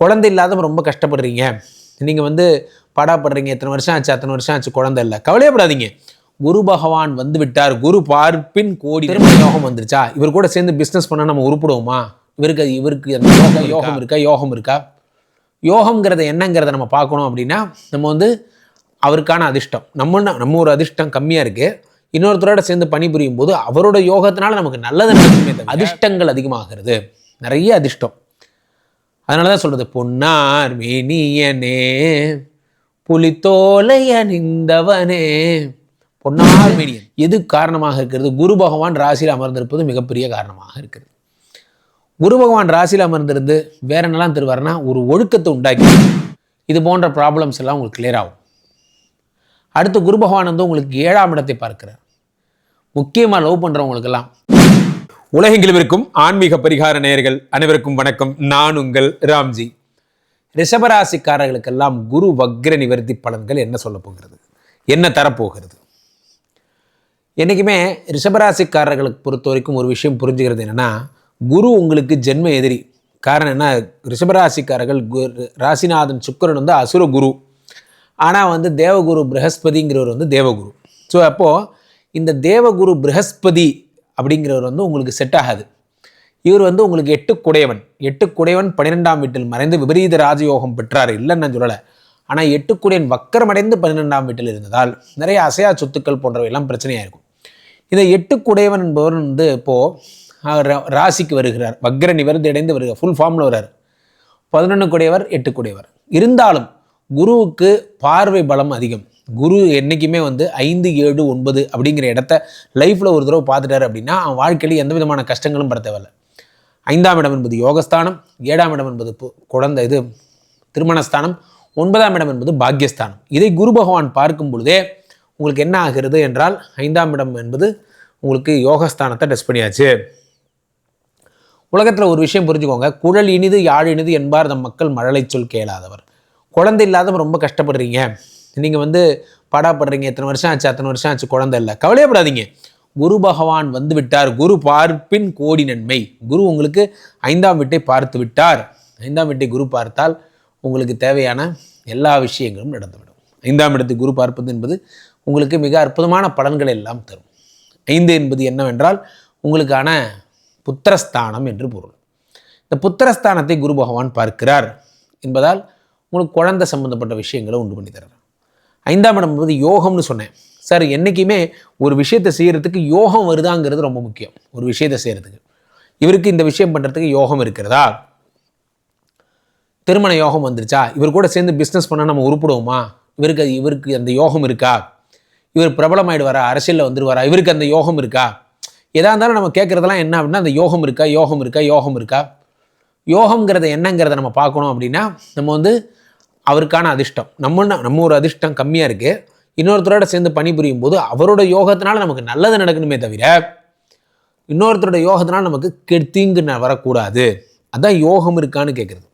குழந்தை இல்லாதவங்க ரொம்ப கஷ்டப்படுறீங்க. நீங்கள் வந்து பாடாப்படுறீங்க. எத்தனை வருஷம் ஆச்சு அத்தனை வருஷம் ஆச்சு குழந்தை இல்லை. கவலையப்படாதீங்க. குரு பகவான் வந்து விட்டார். குரு பார்ப்பின் கோடி திருமண யோகம் வந்துருச்சா? இவர் கூட சேர்ந்து பிஸ்னஸ் பண்ணால் நம்ம உருப்பிடுவோமா? இவருக்கு இவருக்கு அந்த யோகம் இருக்கா? யோகம் இருக்கா? யோகங்கிறத என்னங்கிறத நம்ம பார்க்கணும் அப்படின்னா நம்ம வந்து அவருக்கான அதிர்ஷ்டம். நம்ம நம்ம ஒரு அதிர்ஷ்டம் கம்மியாக இருக்குது இன்னொருத்தரோட சேர்ந்து பணிபுரியும் போது அவரோட யோகத்தினால நமக்கு நல்லது அதிர்ஷ்டங்கள் அதிகமாகிறது. நிறைய அதிர்ஷ்டம். அதனால தான் சொல்கிறது பொன்னார் மேனியனே புலித்தோலை அணிந்தவனே. பொன்னார் மேனியன். எது காரணமாக இருக்கிறது? குரு பகவான் ராசியில் அமர்ந்திருப்பது மிகப்பெரிய காரணமாக இருக்கிறது. குரு பகவான் ராசியில் அமர்ந்திருந்து வேற என்னெல்லாம் தருவார்னா ஒரு ஒழுக்கத்தை உண்டாக்கி இது போன்ற ப்ராப்ளம்ஸ் எல்லாம் உங்களுக்கு கிளியர் ஆகும். அடுத்து குரு பகவான் வந்து உங்களுக்கு ஏழாம் இடத்தை பார்க்கிறார். முக்கியமாக லவ் பண்ணுறவங்களுக்கெல்லாம் உலகெங்கிலும் இருக்கும் ஆன்மீக பரிகார நேயர்கள் அனைவருக்கும் வணக்கம். நான் உங்கள் ராம்ஜி. ரிஷபராசிக்காரர்களுக்கெல்லாம் குரு வக்ர நிவர்த்தி பலன்கள் என்ன சொல்ல போகிறது? என்ன தரப்போகிறது? என்றைக்குமே ரிஷபராசிக்காரர்களுக்கு பொறுத்த வரைக்கும் ஒரு விஷயம் புரிஞ்சுக்கிறது என்னென்னா குரு உங்களுக்கு ஜென்ம எதிரி. காரணம் என்ன? ரிஷபராசிக்காரர்கள் குரு ராசிநாதன் சுக்கிரன் வந்து அசுர குரு. ஆனால் வந்து தேவகுரு ப்ரஹஸ்பதிங்கிறவர் வந்து தேவகுரு. ஸோ அப்போது இந்த தேவகுரு ப்ரஹஸ்பதி அப்படிங்கிறவர் வந்து உங்களுக்கு செட் ஆகாது. இவர் வந்து உங்களுக்கு எட்டு குடையவன் எட்டு குடையவன் பன்னிரெண்டாம் வீட்டில் மறைந்து விபரீத ராஜயோகம் பெற்றார் இல்லைன்னு நான் சொல்லலை. ஆனால் எட்டு குடையன் வக்கரமடைந்து பன்னிரெண்டாம் வீட்டில் இருந்ததால் நிறைய அசையா சொத்துக்கள் போன்றவை எல்லாம் பிரச்சனையாக இருக்கும் இந்த எட்டு குடையவன் என்பவர் வந்து இப்போது ராசிக்கு வருகிறார். வக்கர நிவர்த்தி அடைந்து வருகிறார். ஃபுல் ஃபார்மில் வர்றார். பதினொன்று குடையவர் எட்டு குடையவர் இருந்தாலும் குருவுக்கு பார்வை பலம் அதிகம். குரு என்றைக்குமே வந்து ஐந்து ஏழு ஒன்பது அப்படிங்கிற இடத்த லைஃப்பில் ஒரு தடவை பார்த்துட்டாரு அப்படின்னா அவன் வாழ்க்கையில் எந்த விதமான கஷ்டங்களும் பட தேவையில்லை. ஐந்தாம் இடம் என்பது யோகஸ்தானம் ஏழாம் இடம் என்பது பு- குழந்தை இது திருமணஸ்தானம் ஒன்பதாம் இடம் என்பது பாக்யஸ்தானம் இதை குரு பகவான் பார்க்கும் பொழுதே உங்களுக்கு என்ன ஆகிறது என்றால் ஐந்தாம் இடம் என்பது உங்களுக்கு யோகஸ்தானத்தை டெஸ்ட் பண்ணியாச்சு. உலகத்தில் ஒரு விஷயம் புரிஞ்சுக்கோங்க. குழல் இனிது யாழ் இனிது என்பார் நம் மக்கள் மழலை சொல் கேளாதவர். குழந்தை இல்லாதவங்க ரொம்ப கஷ்டப்படுறீங்க. நீங்கள் வந்து பாடாப்படுறீங்க. எத்தனை வருஷம் ஆச்சு? அத்தனை வருஷம் ஆச்சு? குழந்தை இல்லை. கவலையப்படாதீங்க. குரு பகவான் வந்து விட்டார். குரு பார்ப்பின் கோடி நன்மை. குரு உங்களுக்கு ஐந்தாம் வீட்டை பார்த்து விட்டார். ஐந்தாம் வீட்டை குரு பார்த்தால் உங்களுக்கு தேவையான எல்லா விஷயங்களும் நடந்துவிடும். ஐந்தாம் இடத்தை குரு பார்ப்பது என்பது உங்களுக்கு மிக அற்புதமான பலன்களை எல்லாம் தரும். ஐந்து என்பது என்னவென்றால் உங்களுக்கான புத்திரஸ்தானம் என்று பொருள். இந்த புத்திரஸ்தானத்தை குரு பகவான் பார்க்கிறார் என்பதால் உங்களுக்கு குழந்தை சம்பந்தப்பட்ட விஷயங்களை உண்டு பண்ணி தர்றார் ஐந்தாம் இடம் வந்து யோகம்னு சொன்னேன். சார் என்றைக்குமே ஒரு விஷயத்தை செய்கிறதுக்கு யோகம் வருதாங்கிறது ரொம்ப முக்கியம். ஒரு விஷயத்தை செய்கிறதுக்கு இவருக்கு இந்த விஷயம் பண்ணுறதுக்கு யோகம் இருக்கிறதா? திருமண யோகம் வந்துருச்சா? இவர் கூட சேர்ந்து பிஸ்னஸ் பண்ணால் நம்ம உருப்பிடுவோமா? இவருக்கு இவருக்கு அந்த யோகம் இருக்கா? இவர் பிரபலமாயிடுவாரா? அரசியலில் வந்துடுவாரா இவருக்கு அந்த யோகம் இருக்கா? எதாக இருந்தாலும் நம்ம கேட்குறதெல்லாம் என்ன அப்படின்னா அந்த யோகம் இருக்கா? யோகம் இருக்கா? யோகம் இருக்கா? யோகங்கிறத என்னங்கிறத நம்ம பார்க்கணும் அப்படின்னா நம்ம வந்து அவருக்கான அதிர்ஷ்டம். நம்ம நம்ம ஒரு அதிர்ஷ்டம் கம்மியாக இருக்குது இன்னொருத்தரோட சேர்ந்து பணிபுரியும் போது அவரோட யோகத்தினால நமக்கு நல்லது நடக்கணுமே தவிர இன்னொருத்தரோட யோகத்தினால நமக்கு கெ- வரக்கூடாது. அதான் யோகம் இருக்கான்னு கேட்குறது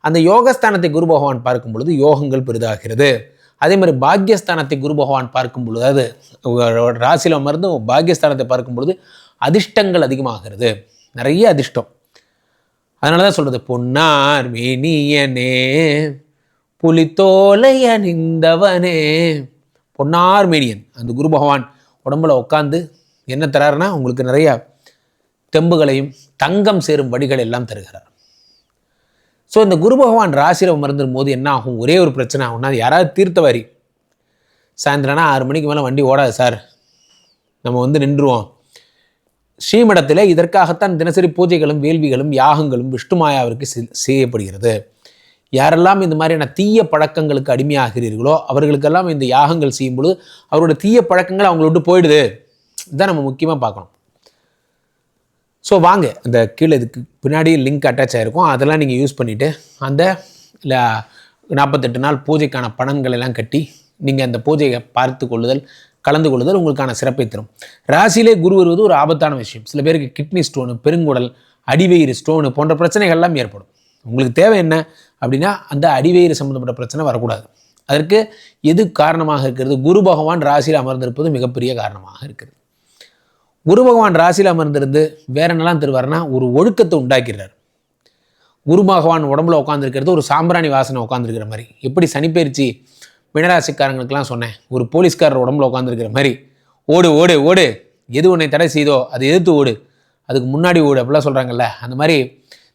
அந்த யோகஸ்தானத்தை குரு பகவான் பார்க்கும் பொழுது யோகங்கள் பெரிதாகிறது. அதே மாதிரி பாக்யஸ்தானத்தை குரு பகவான் பார்க்கும் பொழுது அது ராசியில் அமர்ந்து பாக்யஸ்தானத்தை பார்க்கும் பொழுது அதிர்ஷ்டங்கள் அதிகமாகிறது. நிறைய அதிர்ஷ்டம். அதனால தான் சொல்கிறது பொன்னார் மேனியனே. புலித்தோலை அணிந்தவனே. பொன்னார் மேனியன் அந்த குரு பகவான் உடம்புல உட்காந்து என்ன தராருன்னா உங்களுக்கு நிறைய தெம்புகளையும் தங்கம் சேரும் வடிகள் எல்லாம் தருகிறார். ஸோ இந்த குரு பகவான் ராசியில் அமர்ந்துடும் போது என்ன ஆகும்? ஒரே ஒரு பிரச்சனை ஆகும்னா அது யாராவது தீர்த்தவாரி. சாயந்தரம்னா ஆறு மணிக்கு மேலே வண்டி ஓடாது சார். நம்ம வந்து நின்றுவோம். ஸ்ரீமடத்தில் இதற்காகத்தான் தினசரி பூஜைகளும் வேள்விகளும் யாகங்களும் விஷ்ணுமாயாவிற்கு செ- செய்யப்படுகிறது. யாரெல்லாம் இந்த மாதிரியான தீய பழக்கங்களுக்கு அடிமையாகிறீர்களோ அவர்களுக்கெல்லாம் இந்த யாகங்கள் செய்யும் பொழுது அவரோட தீய பழக்கங்கள் அவங்கள விட்டு போயிடுது. இதுதான் நம்ம முக்கியமாக பார்க்கணும். ஸோ வாங்க. அந்த கீழே இதுக்கு பின்னாடி லிங்க் அட்டாச் ஆகிருக்கும் அதெல்லாம் நீங்கள் யூஸ் பண்ணிவிட்டு அந்த இல்லை நாற்பத்தெட்டு நாள் பூஜைக்கான பணங்கள் எல்லாம் கட்டி நீங்கள் அந்த பூஜையை பார்த்து கொள்ளுதல் கலந்து கொள்ளுதல் உங்களுக்கான சிறப்பை தரும். ராசியிலே குரு வருவது ஒரு ஆபத்தான விஷயம். சில பேருக்கு கிட்னி ஸ்டோனு பெருங்குடல் அடிவயிறு ஸ்டோனு போன்ற பிரச்சனைகள்லாம் ஏற்படும். உங்களுக்கு தேவை என்ன? அப்படின்னா அந்த அடிவேறு சம்மந்தப்பட்ட பிரச்சனை வரக்கூடாது. அதற்கு எது காரணமாக இருக்கிறது? குரு பகவான் ராசியில் அமர்ந்திருப்பது மிகப்பெரிய காரணமாக இருக்கிறது. குரு பகவான் ராசியில் அமர்ந்திருந்து வேற என்னெல்லாம் தருவார்னா ஒரு ஒழுக்கத்தை உண்டாக்கிறார். குரு பகவான் உடம்புல உட்காந்துருக்கிறது ஒரு சாம்பிராணி வாசனை உட்காந்துருக்கிற மாதிரி. எப்படி சனிப்பயிற்சி மினராசிக்காரங்களுக்கெல்லாம் சொன்னேன். ஒரு போலீஸ்காரர் உடம்புல உட்காந்துருக்கிற மாதிரி. ஓடு ஓடு ஓடு. எது உன்னை தடை செய்தோ அதை எதிர்த்து ஓடு. அதுக்கு முன்னாடி ஓடு அப்படிலாம் சொல்கிறாங்கல்ல அந்த மாதிரி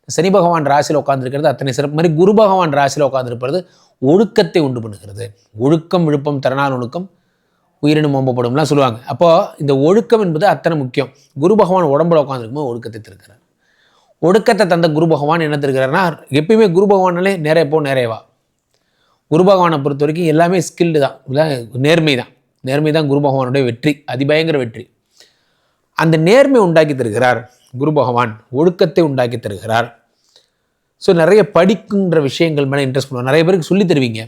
சனி பகவான் ராசியில் உட்காந்துருக்கிறது அத்தனை சிறப்பு. மாதிரி குரு பகவான் ராசியில் உட்காந்துருப்பது ஒழுக்கத்தை உண்டு பண்ணுகிறது. ஒழுக்கம் விழுப்பம் திறனால் ஒழுக்கம் உயிரினும் ஓம்பப்படும்லாம் சொல்லுவாங்க. அப்போது இந்த ஒழுக்கம் என்பது அத்தனை முக்கியம். குரு பகவான் உடம்புல உட்காந்துருக்கும்போது ஒழுக்கத்தை திருக்கிறார் ஒழுக்கத்தை தந்த குரு பகவான் என்ன திருக்கிறாருன்னா எப்பயுமே குரு பகவானாலே நேரே போ குரு பகவானை பொறுத்த வரைக்கும் எல்லாமே ஸ்கில்டு தான். நேர்மை தான். நேர்மை தான் குரு பகவானுடைய வெற்றி. அதிபயங்கர வெற்றி. அந்த நேர்மை உண்டாக்கி தருகிறார். குரு பகவான் ஒழுக்கத்தை உண்டாக்கி தருகிறார். ஸோ நிறைய படிக்குன்ற விஷயங்கள் மேலே இன்ட்ரெஸ்ட் பண்ணுவோம் நிறைய பேருக்கு சொல்லி தருவீங்க.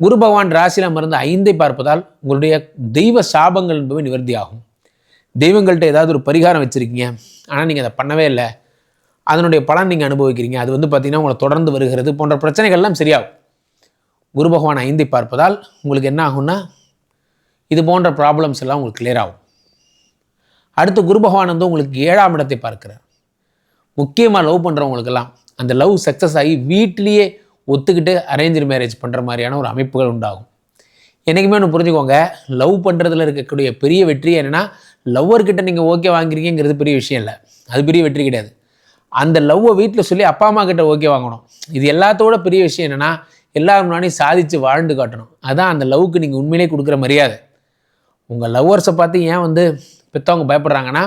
குரு பகவான் ராசியில் அமர்ந்து ஐந்தை பார்ப்பதால் உங்களுடைய தெய்வ சாபங்கள் என்பவை நிவர்த்தி ஆகும் தெய்வங்கள்ட்ட ஏதாவது ஒரு பரிகாரம் வச்சுருக்கீங்க. ஆனால் நீங்கள் அதை பண்ணவே இல்லை. அதனுடைய பலன் நீங்கள் அனுபவிக்கிறீங்க. அது வந்து பார்த்திங்கன்னா உங்களை தொடர்ந்து வருகிறது போன்ற பிரச்சனைகள்லாம் சரியாகும். குரு பகவான் ஐந்தை பார்ப்பதால் உங்களுக்கு என்ன ஆகும்னா இது போன்ற ப்ராப்ளம்ஸ் எல்லாம் உங்களுக்கு கிளியர் ஆகும். அடுத்து குரு பகவான் வந்து உங்களுக்கு ஏழாம் இடத்தை பார்க்குறார். முக்கியமாக லவ் பண்ணுறவங்களுக்கெல்லாம் அந்த லவ் சக்ஸஸ் ஆகி வீட்டிலேயே ஒத்துக்கிட்டு அரேஞ்ச் மேரேஜ் பண்ணுற மாதிரியான ஒரு அமைப்புகள் உண்டாகும். என்றைக்குமே ஒன்று புரிஞ்சுக்கோங்க லவ் பண்ணுறதுல இருக்கக்கூடிய பெரிய வெற்றி என்னென்னா லவ்வர்கிட்ட நீங்கள் ஓகே வாங்குறீங்கிறது பெரிய விஷயம் இல்லை. அது பெரிய வெற்றி கிடையாது. அந்த லவ்வை வீட்டில் சொல்லி அப்பா அம்மா கிட்ட ஓகே வாங்கணும். இது எல்லாத்தோட பெரிய விஷயம் என்னென்னா எல்லாரும் முன்னாடியும் சாதித்து வாழ்ந்து காட்டணும். அதுதான் அந்த லவ்வுக்கு நீங்கள் உண்மையிலே கொடுக்குற மரியாதை. உங்கள் லவ்வர்ஸை பார்த்து ஏன் வந்து பெற்றவங்க பயப்படுறாங்கன்னா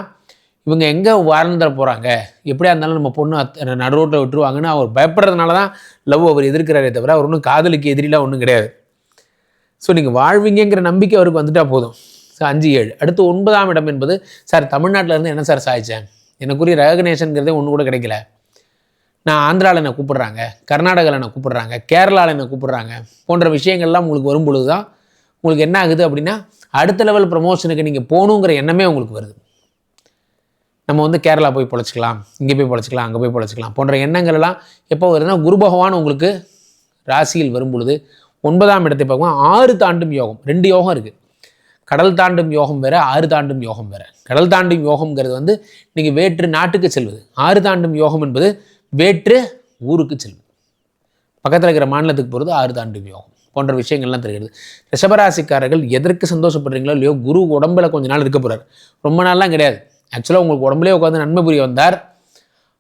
இவங்க எங்கே வாழ்ந்துட போகிறாங்க எப்படியா இருந்தாலும் நம்ம பொண்ணு அத்- நடு ரோட்டில் விட்டுருவாங்கன்னு அவர் பயப்படுறதுனால தான் லவ் அவர் எதிர்க்கிறாரே தவிர அவர் ஒன்றும் காதலுக்கு எதிரிலாம் ஒன்றும் கிடையாது. ஸோ நீங்கள் வாழ்வீங்கிற நம்பிக்கை அவருக்கு வந்துட்டால் போதும். ஸோ அஞ்சு ஏழு. அடுத்து ஒன்பதாம் இடம் என்பது சார் தமிழ்நாட்டில் இருந்து என்ன சார் சாய்ச்சேன் எனக்குரிய ரெகக்னேஷனுங்கிறதே ஒன்று கூட கிடைக்கல. நான் ஆந்திராவில் என்னை கூப்பிட்றாங்க கர்நாடகாவில் என்னை கூப்பிட்றாங்க கேரளாவில் என்னை கூப்பிட்றாங்க போன்ற விஷயங்கள்லாம் உங்களுக்கு வரும் பொழுது தான் உங்களுக்கு என்ன ஆகுது அப்படின்னா அடுத்த லெவல் ப்ரமோஷனுக்கு நீங்கள் போகணுங்கிற எண்ணமே உங்களுக்கு வருது. நம்ம வந்து கேரளா போய் பொழைச்சிக்கலாம் இங்கே போய் பொழைச்சிக்கலாம் அங்கே போய் பொழைச்சிக்கலாம் போன்ற எண்ணங்கள் எல்லாம் எப்போ வருதுன்னா குரு பகவான் உங்களுக்கு ராசியில் வரும் பொழுது ஒன்பதாம் இடத்தை பார்க்கலாம் ஆறு தாண்டும் யோகம் ரெண்டு யோகம் இருக்குது கடல் தாண்டும் யோகம் வேற ஆறு தாண்டும் யோகம் வேற. கடல் தாண்டும் யோகம்ங்கிறது வந்து நீங்கள் வேற்று நாட்டுக்கு செல்வது. ஆறு தாண்டும் யோகம் என்பது வேற்று ஊருக்கு செல்வது. பக்கத்தில் இருக்கிற மாநிலத்துக்கு போகிறது ஆறு தாண்டும் யோகம். போன்ற விஷயங்கள்லாம் தெரிகிறது. ரிஷபராசிக்காரர்கள் எதற்கு சந்தோஷப்படுறீங்களோ இல்லையோ குரு உடம்புல கொஞ்ச நாள் இருக்க போகிறார் ரொம்ப நாள்லாம் கிடையாது. ஆக்சுவலாக உங்களுக்கு உடம்புலேயே உட்காந்து நன்மை புரிய வந்தார்.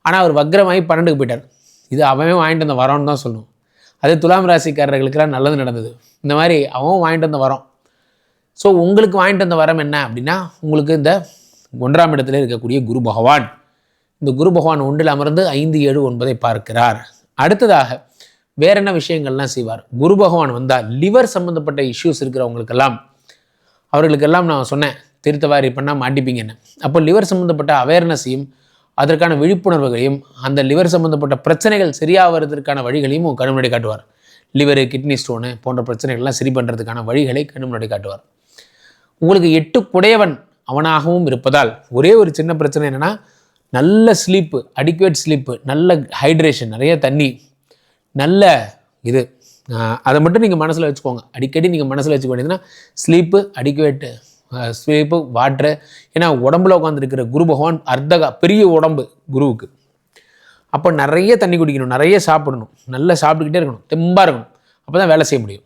ஆனால் அவர் வக்ரமாகி பன்னெண்டுக்கு போயிட்டார். இது அவன் வாங்கிட்டு வந்த வரோன்னு தான் சொல்லணும். அதே துலாம் ராசிக்காரர்களுக்கெல்லாம் நல்லது நடந்தது. இந்த மாதிரி அவன் வாங்கிட்டு வந்த வரோம். ஸோ உங்களுக்கு வாங்கிட்டு வந்த வரம் என்ன அப்படின்னா உங்களுக்கு இந்த ஒன்றாம் இடத்துல இருக்கக்கூடிய குரு பகவான். இந்த குரு பகவான் ஒன்றில் அமர்ந்து ஐந்து ஏழு ஒன்பதை பார்க்கிறார். அடுத்ததாக வேற என்ன விஷயங்கள்லாம் செய்வார்? குரு பகவான் வந்தால் லிவர் சம்மந்தப்பட்ட இஷ்யூஸ் இருக்கிறவங்களுக்கெல்லாம் அவர்களுக்கெல்லாம் நான் சொன்னேன் திருத்தவாரி பண்ணால் மாட்டிப்பீங்கன்னு. அப்போ லிவர் சம்மந்தப்பட்ட அவேர்னஸையும் அதற்கான விழிப்புணர்வுகளையும் அந்த லிவர் சம்மந்தப்பட்ட பிரச்சனைகள் சரியாகிறதுக்கான வழிகளையும் உங்க முன்னாடி காட்டுவார். லிவரு கிட்னி ஸ்டோனு போன்ற பிரச்சனைகள்லாம் சரி பண்ணுறதுக்கான வழிகளை கண்ணு முன்னாடி காட்டுவார். உங்களுக்கு எட்டு குடையவன் அவனாகவும் இருப்பதால் ஒரே ஒரு சின்ன பிரச்சனை என்னென்னா நல்ல ஸ்லீப்பு அடிக்குவேட் ஸ்லீப்பு நல்ல ஹைட்ரேஷன் நிறைய தண்ணி நல்ல இது. அதை மட்டும் நீங்கள் மனசில் வச்சுக்கோங்க. அடிக்கடி நீங்கள் மனசில் வச்சுக்க வேண்டியதுன்னா ஸ்லீப்பு அடிக்குவேட்டு ஸ்லீப்பு வாட்ரு ஏன்னா உடம்புல உட்காந்துருக்கிற குரு பகவான் அர்த்தகா பெரிய உடம்பு குருவுக்கு. அப்போ நிறைய தண்ணி குடிக்கணும் நிறைய சாப்பிடணும். நல்லா சாப்பிட்டுக்கிட்டே இருக்கணும் தெம்பாக இருக்கணும். அப்போ தான் வேலை செய்ய முடியும்.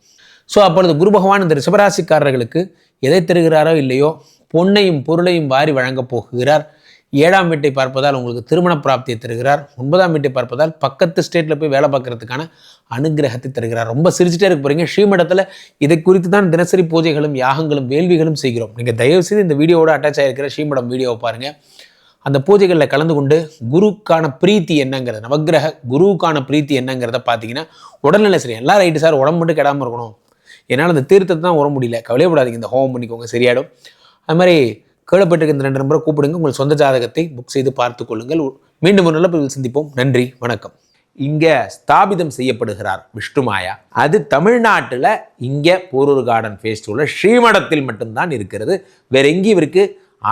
ஸோ அப்பொழுது குரு பகவான் இந்த ரிஷபராசிக்காரர்களுக்கு எதை தருகிறாரோ இல்லையோ பொன்னையும் பொருளையும் வாரி வழங்கப் போகிறார். ஏழாம் வீட்டை பார்ப்பதால் உங்களுக்கு திருமண பிராப்தியை தருகிறார். ஒன்பதாம் வீட்டை பார்ப்பதால் பக்கத்து ஸ்டேட்டில் போய் வேலை பார்க்கறதுக்கான அனுகிரகத்தை தருகிறார். ரொம்ப சிரிச்சுட்டே இருக்க போகிறீங்க ஸ்ரீமடத்தில் இதை குறித்து தான் தினசரி பூஜைகளும் யாகங்களும் வேள்விகளும் செய்கிறோம். நீங்கள் தயவுசெய்து இந்த வீடியோவோட அட்டாச் ஆகிருக்கிற ஸ்ரீமடம் வீடியோவை பாருங்கள் அந்த பூஜைகளில் கலந்து கொண்டு குருக்கான பிரீத்தி என்னங்கிறது நவக்கிரக குருவுக்கான பிரீத்தி என்னங்கிறத பார்த்தீங்கன்னா உடல்நிலை சரி எல்லாம் ரைட்டு சார் உடம்பு மட்டும் கெடாமல் இருக்கணும். என்னால் அந்த தீர்த்தத்தை தான் உர முடியல. கவலையப்படாதீங்க இந்த ஹோமம் பண்ணிக்கோங்க. சரியாயிடும். அது மாதிரி கேளப்பட்டிருக்கின்ற ரெண்டு நம்பரை கூப்பிடுங்க. உங்கள் சொந்த ஜாதகத்தை புக் செய்து பார்த்து கொள்ளுங்கள். மீண்டும் ஒரு நல்ல பதிவில் சந்திப்போம். நன்றி வணக்கம். இங்கே ஸ்தாபிதம் செய்யப்படுகிறார் விஷ்ணுமாயா அது தமிழ்நாட்டில் இங்கே போரூர் கார்டன் ஃபேஸ்டிவலில் ஸ்ரீமடத்தில் மட்டும்தான் இருக்கிறது. வேற எங்கேயும் இவருக்கு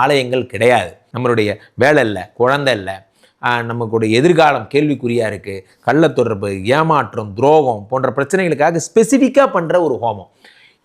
ஆலயங்கள் கிடையாது. நம்மளுடைய வேலை இல்லை குழந்தை இல்லை. நமக்குடைய எதிர்காலம் கேள்விக்குறியாக இருக்குது கள்ளத்தொடர்பு ஏமாற்றம் துரோகம் போன்ற பிரச்சனைகளுக்காக ஸ்பெசிஃபிக்காக பண்ணுற ஒரு ஹோமம்.